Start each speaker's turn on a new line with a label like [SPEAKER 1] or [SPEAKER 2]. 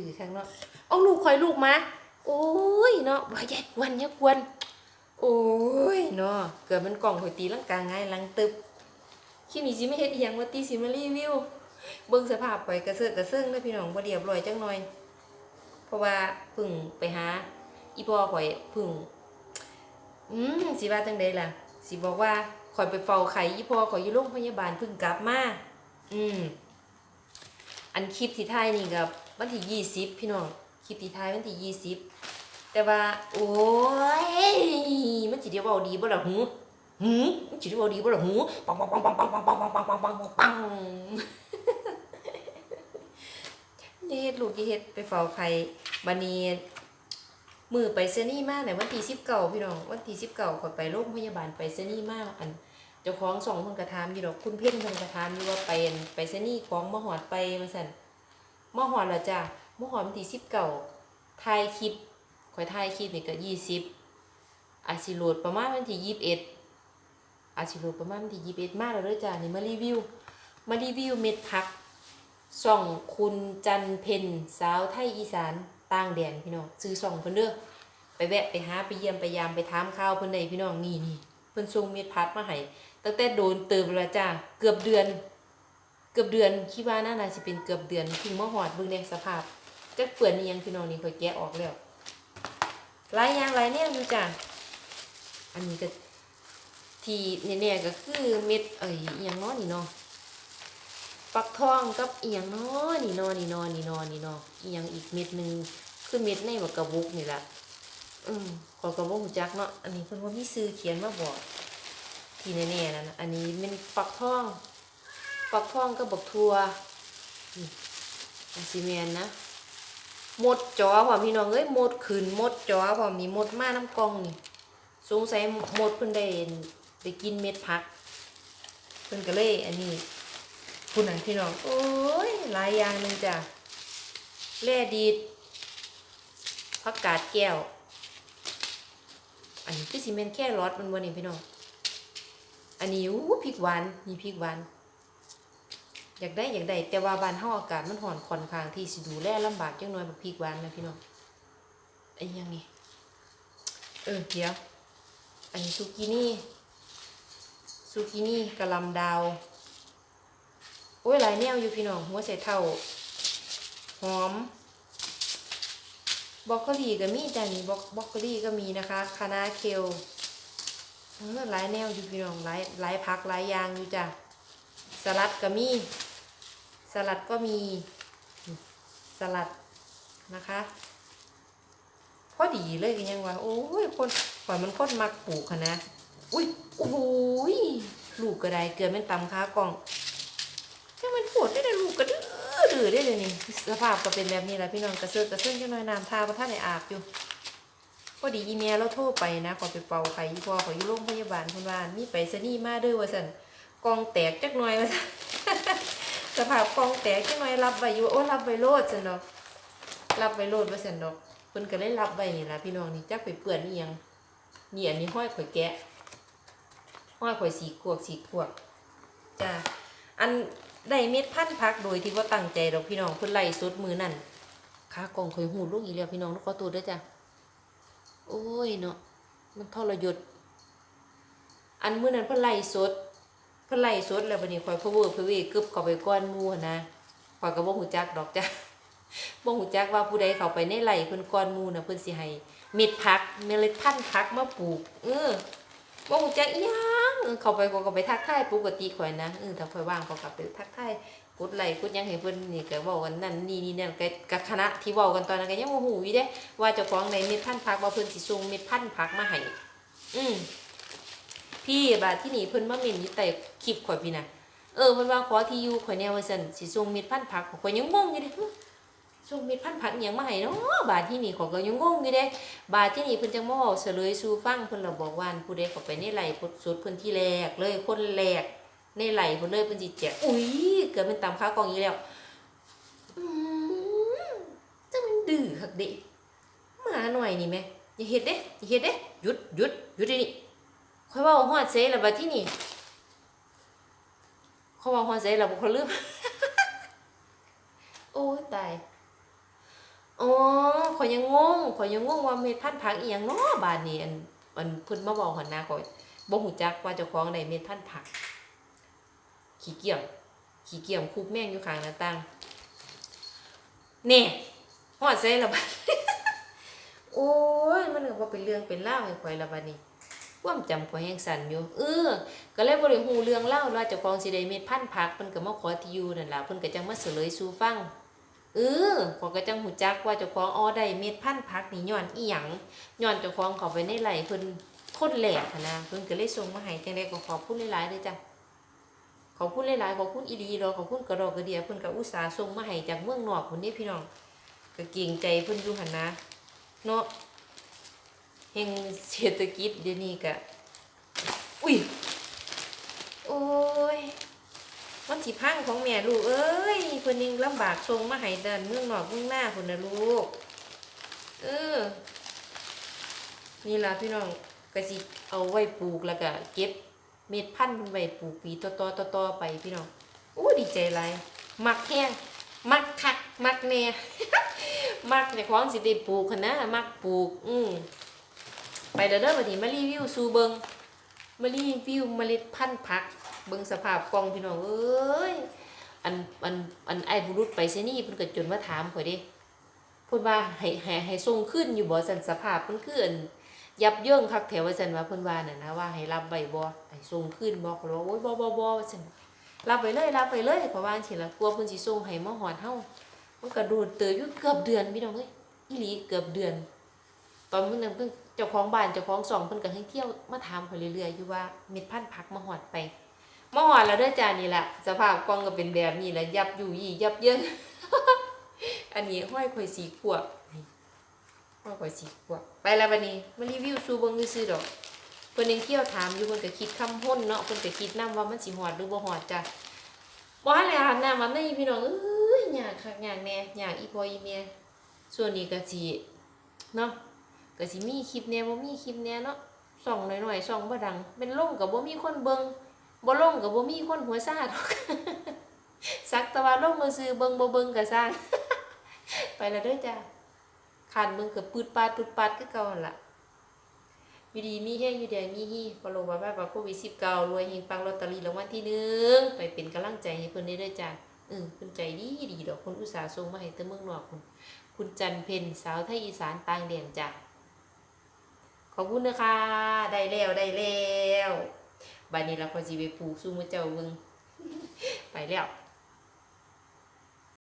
[SPEAKER 1] ดื้อข้างเนาะเอาลูกคอยลูกมาโอ้ยเนาะว่าอย่กวนอย่กวนโอ้ยเนาะเกิดมันกล่องหอยตีลังกาง่ายลังตึบคลิปนี้สิไม่เฮ็ดอีหยังว่าตีสิมารีวิวเบิ่งสภาพไปกระเซาะกระเซิงเด้อพี่น้องบ่เรียบร้อยจังหน่อย เพราะว่าพึ่งไปหา อีพ่อข่อยพึ่งอืมสิว่าจังไดล่ะสิบอกว่าข่อยไปเฝ้าไข่อีพ่อข่อยอยู่โรงพยาบาลพึ่งกลับมาอืมอันคลิปที่ถ่ายนี่กับ วันที่ยี่สิบพี่น้องคลิปที่ถ่ายวันที่ยี่สิบแต่ว่า โอ้ยมันสิเดียวบาดีบ่ล่ะหูหูมันสิเดียวบาดีบ่ล่ะหูปังปังปังปังปังปังปังปังปังปังปังปังปังย่เฮ็ดลูกย่เฮ็ดไปเฝ้าไข่บันี้มือไปเซนี่มากในวันที่สิบเก้าพี่น้องวันที่สิบเก้าข่อไปโรงพยาบาลไปเซนี่มากอันเจ้าของสองเพิ่นกระทามอยู่ดอกคุณเพ่นเพิ่นกระทามอยู่ว่าไปอันไปเซนี่ของมหอดไปว่าซั่น มหอดแล้วจ้ะมหอดวันที่สิบเก้าถ่ายคลิปข่อยถ่ายคลิปนี่ก็ยี่สิบอาจสิโหลดประมาณวันที่ยี่สิบเอ็ดอาจสิโหลดประมาณวันที่ยี่สิบเอ็ดมาแล้วเด้อจ้านี่มารีวิว มารีวิวเม็ดผักส่องคุณจันเพนสาวไทยอีสานต่างแดนพี่น้องซื้อส่องเพิ่นเด้อไปแวะไปหาไปเยี่ยมไปยามไปถามข่าวเพิ่นได้พี่น้องนี่นี่เพิ่นส่งเม็ดผักมาให้ตั้งแต่โดนเติมแล้วจ้าเกือบเดือน เกือบเดือนคิดว่าน่าจะเป็นเกือบเดือนถึงมาหอดเบิ่งในสภาพจักเปื่อนนี่ยังพี่น้องนี่ข่อยแกะออกแล้วหลายอย่างหลายเนี่ยดูจ้ะอันนี้ก็ที่แน่ๆก็คือเม็ดเอ้ยอหยังนาะนี่เนาะฟักทองกับอียงนาะนี่นาะนี่นาะนี่นาะนี่เนาะอียงอีกเม็ดหนึงคือเม็ดในบักกระบุกนี่แหละอืมขอยก็บ่ฮู้จักเนาะอันนี้เพิ่นว่ามีชื่อเขียนมาบอก ที่แน่ๆนั่นน่ะอันนี้เป็นฟักทอง ฟักทองกับบักทัวนี่อันสิแม่นนะหมดจอพร้อมพี่น้องเอ้ยหมดขืนหมดจอพร้อมนี่หมดมาน้ำกองนี่สงสัยหมดเพิ่นได้ได้กินเม็ดผักเพิ่นก็เลยอันนี้คุณน่ะพี่น้องโอ้ยหลายอย่างนึงจ้ะแร่ดีดผักกาดแก้ว อันนี้คือสิเมนแค่รอดมันวันนี้พี่น้องอันนี้อู้พริกหวานมีพริกหวาน อยากได้อยากได้แต่ว่าบ้านเฮาอากาศมันร้อนค่อนข้างที่สิดูแลลำบากจังหน่อยบักพริกหวานนะพี่น้องไอ้ยังนี่เออเดี๋ยวอันนี้ซูกินี่ซูกินี่กะหลำดาวโอ้ยหลายแนวอยู่พี่น้องหัวใส่เท่าหอมบรอกโคลีก็มีจ้ะนี่บรอกบรอกโคลีก็มีนะคะคะน้าเคลเออหลายแนวอยู่พี่น้องหลายหลายพักหลายอย่างอยู่จ้ะสลัดก็มี สลัดก็มีสลัดนะคะ พอดีเลยกันยังว่าโอ้ยคนข่อยมันคนมักปลูกค่ะนะ อุ้ยโอ้โหยลูกก็ไดเกิดเป็นตำค้ากล่องจังมันปวดได้เลยลูกก็ดื้อดื้อได้เลยนี่สภาพก็เป็นแบบนี้แหละพี่น้องกระเซิร์กระเซิร์จังหน่อยน้ำทาประท่านในอาบอยู่พอดีอีเมียเราโทรไปนะขอไปเป่าไข่ยี่พอขออยู่โรงพยาบาลคนว่ามีไปสนี่มาเด้วยว่าสันกองแตกจักหน่อยว่าซั่น ภาพกองแตกจักหน่อยรับไว้อยู่โอ้รับไว้โลดซั่นดอกรับไว้โลดว่าซั่นดอกเพิ่นก็เลยรับไว้นี่ล่ะพี่น้องนี่จักไปเปื้อนอีหยังนี่อันนี้ห้อยข่อยแกะห้อยข่อยสีขวกสีขวกจ้าอันได้เม็ดพันธุ์พักโดยที่ว่าตั้งใจดอกพี่น้องเพิ่นไล่สุดมือนั่นขากองข่อยหูลูกอีกแล้วพี่น้องลูกขอตัวด้วยจ้ะโอ้ยเนาะมันทรยศอันมื้อนั้นเพิ่นไล่สด พิ่นไล่สดแล้วบัดนี้ข่อยพะเวอร์พะเวกึบเข้าไปก้อนมู่นะข่อยก็บ่ฮู้จักดอกจ้ะบ่ฮู้จักว่าผู้ใดเข้าไปในไร่เพิ่นก้อนมู่นะเพิ่นสิให้เม็ดผักเมล็ดพันธุ์ผักมาปลูก เออบ่ฮู้จักอีหยังเข้าไปก็ก็ไปทักทายปกติข่อยนะเออถ้าข่อยว่างก็กลับไปทักทายกดไลค์กดยังให้เพิ่นนี่ก็เว้ากันนั่นนี่นี่นั่นก็กับคณะที่เว้ากันตอนนั้นก็ยังบ่ฮู้อยู่เด้ว่าเจ้าของในเม็ดพันธุ์ผักว่าเพิ่นสิส่งเม็ดพันธุ์ผักมาให้อืม พี่บาดที่นี่เพิ่นมาเม่นอยู่ใต้คลิปข่อยพี่น่ะเออเพิ่นว่าขอที่อยู่ข่อยแนวว่าซั่นสิส่งเม็ดพันธุ์ผักข่อยยังงงอยู่เด้ฮึส่งเม็ดพันธุ์ผักอิหยังมาให้เนาะบาดที่นี่ข่อยก็ยังงงอยู่เด้บาดที่นี่เพิ่นจังมาเว้าเฉลยสู่ฟังเพิ่นละบอกว่าผู้ใดเข้าไปในไร่พดสุดเพิ่นที่แรกเลยคนแรกในไร่เพิ่นเลยเพิ่นสิแจกอุ้ยเกิดเป็นตามค้ากองอีกแล้วจังมันดื้อคักเด้มาหน่อยนี่แม่อย่าเฮ็ดเด้อย่าเฮ็ดเด้หยุดหยุดหยุดเดี๋ยนี้ ค่อยว่าฮอดเซแล้วบัดที่นี่เขาเว่าฮอดเซแล้วบ่คนลืมโอ้ตายอ๋อข่อยยังงงข่อยยังงงว่าเม็ดพันธุ์ผักอีหยังเนาะบาดนี้อันอันเพิ่นมาบอกหั่นนะข่อยบ่ฮู้จักว่าเจ้าของได้เม็ดพันธุ์ผัก ขี้เกียจขี้เกียจคุกแม่งอยู่ข้างหน้าต่างแน่ฮอดใส่ละบัด โอ้ย มันก็บ่เป็นเรื่องเป็นราวให้ข่อยละบัดนี้ ความจำข่อยแฮงสันอยู่เออก็เลยบ่ได้ฮู้เรื่องเล่าว่าเจ้าของสิได้เม็ดพันธุ์ผักเพิ่นก็มาขอที่อยู่นั่นล่ะเพิ่นก็จังมาเฉลยสู่ฟังเออขอยก็จังฮู้จักว่าเจ้าของอ๋อได้เม็ดพันธุ์ผักนี่ย้อนอีหยังย้อนเจ้าของเข้าไปในไร่เพิ่นคนแหั้นะเพิ่นก็เลยส่งมาให้จังได๋ก็ขอบคุณหลายๆเด้อจ้ะขอบคุณหลายๆขอบคุณอีหลีดอกขอบคุณกระดอกกระเดียเพิ่นก็อุตส่าห์ส่งมาให้จากเมืองนอกพุ่นนี่พี่น้องก็เกรงใจเพิ่นอยู่หั่นนะเนาะ แห่งเศรษฐกิจเดี๋ยวนี้ก็อุ้ย โอ้ย มันสิพังของแม่ลูกเอ้ยเพิ่นยังลำบากส่งมาให้ด้านเมืองนอกเมืองหน้าพุ่นน่ะลูก เออ นี่ล่ะพี่น้องก็สิเอาไว้ปลูกแล้วก็เก็บเม็ดพันธุ์เพิ่นไว้ปลูกปีต่อๆต่อๆไปพี่น้องโอ้ดีใจหลายมักแห้งมักคัก มักแน่มักในของสิได้ปลูกนนะมักปลูก อืม ไปเด้อเด้อบัดนี้มารีวิวสู่เบิงมารีวิวเมล็ดพันธุ์ผัก เบิงสภาพกองพี่น้องเอ้ยอันอันอันไอ้บุรุษไปเสนี่เพิ่นก็จนมาถามข่อยด้เพิ่นว่าให้ให้ให้ส่งขึ้นอยู่บ่สันสภาพเพิ่นคืออันยับเยิงคักแถวว่าซั่นว่าเพิ่นว่าน่ะนะว่าให้รับไว้บ่ให้ส่งคืนบ่ก็เลยว่าโอ้ยบ่บ่บ่ว่าซั่นรับไว้เลยรับไว้เลยเพราะว่าจังซี่ล่ะกลัวเพิ่นสิส่งให้มาฮอดเฮามันก็โดนเตยอยู่เกือบเดือนพี่น้องเอ้ยอีหลีเกือบเดือน ตอนมื้อนั้นเพิ่น จ้าของบ้านเจ้าของซองเพิ่นก็ให้เที่ยวมาถามข่อยเรื่อยๆอยู่ว่าเม็ดพันธุ์ผักมาฮอดไปมาฮอดแล้วเด้อจ้านี่แหละสภาพกล่องก็เป็นแบบนี้แหละยับอยู่ยี่ยับเยินอันนี้ห้อยข่อยสีขวบว่าก่อยสิกว่าไปแล้วบัดนี้มารีวิวซูเบิ่งซื่อดอกเพิ่นยังเที่ยวถามอยู่เพิ่นก็คิดคำพ้นเนาะเพิ่นก็คิดนํว่ามันสิฮอดหรือบ่ฮอดจ้ะบ่ทันแล้วอาบน้ำมันนี่พี่น้องเอ้ยยากคักยากแน่ยากอีพ่ออีแม่ส่วนนี้ก็สิเนาะ ก็สิมีคลิปแหน่บ่มีคลิปแหน่เนาะส่องหน่อยๆส่องบ่ดัง เป็นลงก็บ่มีคนเบิงบ่ลงก็บ่มีคนหัวซาดอกสักต่ว่าลงมือซื้อเบิงบ่เบิ่งก็สร้าง ไปแล้วเด้อจ้าคันมึงก็ปืดปาดปืดปาดคือเก่าล่ะอยู่ดีมีแห้งอยู่แดงมีฮีปโลบาบ้าบาโควิด19รวยเฮงปังลอตเตอรี่รางวัลที่หนึ่งไปเป็นกำลังใจให้เพิ่นได้เด้อจ้าเออเพิ่นใจดีดีดอกคนอุตส่าห์ส่งมาให้แต่เมืองนอกคุณ คุณจันเพ็ญสาวไทยอีสานต่างแดนจ้า ขอบคุณนะคะได้แล้วได้แล้วบัดนี้เราก็สิไปปลูกสู่มื้อเจ้าเบิ่งไปแล้ว